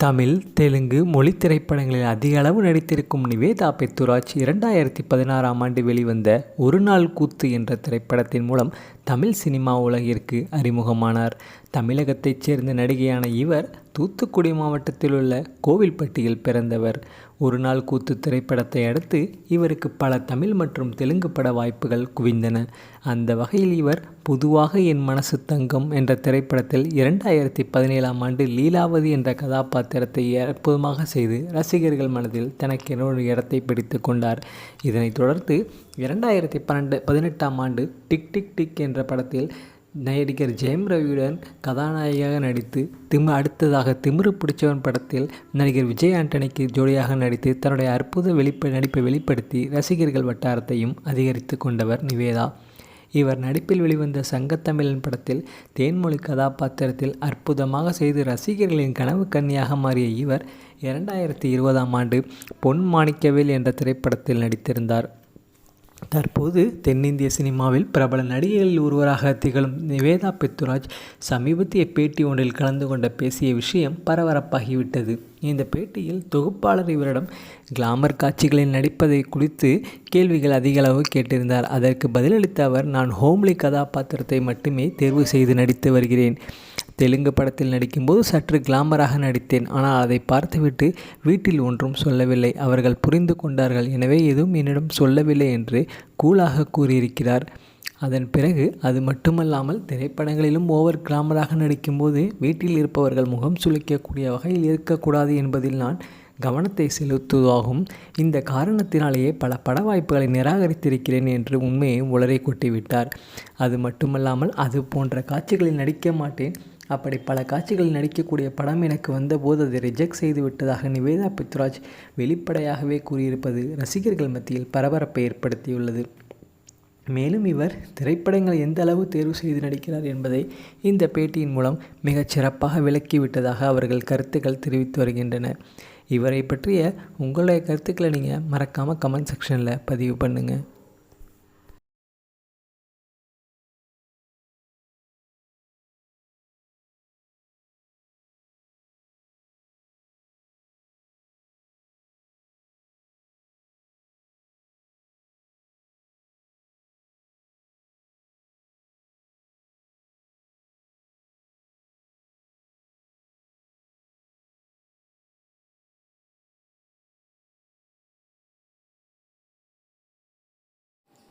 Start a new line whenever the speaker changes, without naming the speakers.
தமிழ் தெலுங்கு மொழி திரைப்படங்களில் அதிக அளவு நடித்திருக்கும் நிவேதா பெத்துராஜ் இரண்டாயிரத்தி பதினாறாம் ஆண்டு வெளிவந்த ஒரு நாள் கூத்து என்ற திரைப்படத்தின் மூலம் தமிழ் சினிமா உலகிற்கு அறிமுகமானார். தமிழகத்தைச் சேர்ந்த நடிகையான இவர் தூத்துக்குடி மாவட்டத்தில் உள்ள கோவில்பட்டியில் பிறந்தவர். ஒரு நாள் கூத்து திரைப்படத்தை அடுத்து இவருக்கு பல தமிழ் மற்றும் தெலுங்கு பட வாய்ப்புகள் குவிந்தன. அந்த வகையில் இவர் பொதுவாக என் மனசு தங்கம் என்ற திரைப்படத்தில் இரண்டாயிரத்தி பதினேழாம் ஆண்டு லீலாவதி என்ற கதாபாத்திரத்தை அற்புதமாக செய்து ரசிகர்கள் மனதில் தனக்கென ஒரு இடத்தை பிடித்து கொண்டார். இதனைத் தொடர்ந்து இரண்டாயிரத்தி பன்னெண்டு பதினெட்டாம் ஆண்டு டிக் டிக் டிக் என்ற படத்தில் நடிகர் ஜெயம் ரவியுடன் கதாநாயகியாக நடித்து திமு அடுத்ததாக திமிரு பிடிச்சவன் படத்தில் நடிகர் விஜய் ஆண்டனிக்கு ஜோடியாக நடித்து தன்னுடைய அற்புத வெளிப்ப நடிப்பை வெளிப்படுத்தி ரசிகர்கள் வட்டாரத்தையும் அதிகரித்து கொண்டவர் நிவேதா. இவர் நடிப்பில் வெளிவந்த சங்கத்தமிழன் படத்தில் தேன்மொழி கதாபாத்திரத்தில் அற்புதமாக செய்து ரசிகர்களின் கனவு கன்னியாக மாறிய இவர் இரண்டாயிரத்தி இருபதாம் ஆண்டு பொன் மாணிக்கவேல் என்ற திரைப்படத்தில் நடித்திருந்தார். தற்போது தென்னிந்திய சினிமாவில் பிரபல நடிகைகளில் ஒருவராக திகழும் நிவேதா பெத்துராஜ் சமீபத்திய பேட்டி ஒன்றில் கலந்து கொண்ட பேசிய விஷயம் பரபரப்பாகிவிட்டது. இந்த பேட்டியில் தொகுப்பாளர் இவரிடம் கிளாமர் காட்சிகளில் நடிப்பதை குறித்து கேள்விகள் அதிக அளவு கேட்டிருந்தார். அதற்கு பதிலளித்த அவர் நான் ஹோம்லி கதாபாத்திரத்தை மட்டுமே தேர்வு செய்து நடித்து வருகிறேன். தெலுங்கு படத்தில் நடிக்கும்போது சற்று கிளாமராக நடித்தேன். ஆனால் அதை பார்த்துவிட்டு வீட்டில் ஒன்றும் சொல்லவில்லை. அவர்கள் புரிந்து கொண்டார்கள். எனவே எதுவும் என்னிடம் சொல்லவில்லை என்று கூலாக கூறியிருக்கிறார். அதன் பிறகு அது மட்டுமல்லாமல் திரைப்படங்களிலும் ஓவர் கிளாமராக நடிக்கும்போது வீட்டில் இருப்பவர்கள் முகம் சுளிக்கக்கூடிய வகையில் இருக்கக்கூடாது என்பதில் நான் கவனத்தை செலுத்துவதாகவும் இந்த காரணத்தினாலேயே பல பட வாய்ப்புகளை நிராகரித்திருக்கிறேன் என்று உண்மையை உளரை கொட்டிவிட்டார். அது மட்டுமல்லாமல் அது போன்ற காட்சிகளில் நடிக்க மாட்டேன். அப்படி பல காட்சிகளில் நடிக்கக்கூடிய படம் எனக்கு வந்தபோது அதை ரிஜெக்ட் செய்து விட்டதாக நிவேதா பித்ராஜ் வெளிப்படையாகவே கூறியிருப்பது ரசிகர்கள் மத்தியில் பரபரப்பை ஏற்படுத்தியுள்ளது. மேலும் இவர் திரைப்படங்களை எந்த அளவு தேர்வு செய்து நடிக்கிறார் என்பதை இந்த பேட்டியின் மூலம் மிகச் சிறப்பாக விளக்கிவிட்டதாக அவர்கள் கருத்துக்கள் தெரிவித்து வருகின்றனர் இவரை பற்றிய உங்களுடைய கருத்துக்களை நீங்கள் மறக்காமல் கமெண்ட் செக்ஷனில் பதிவு பண்ணுங்கள்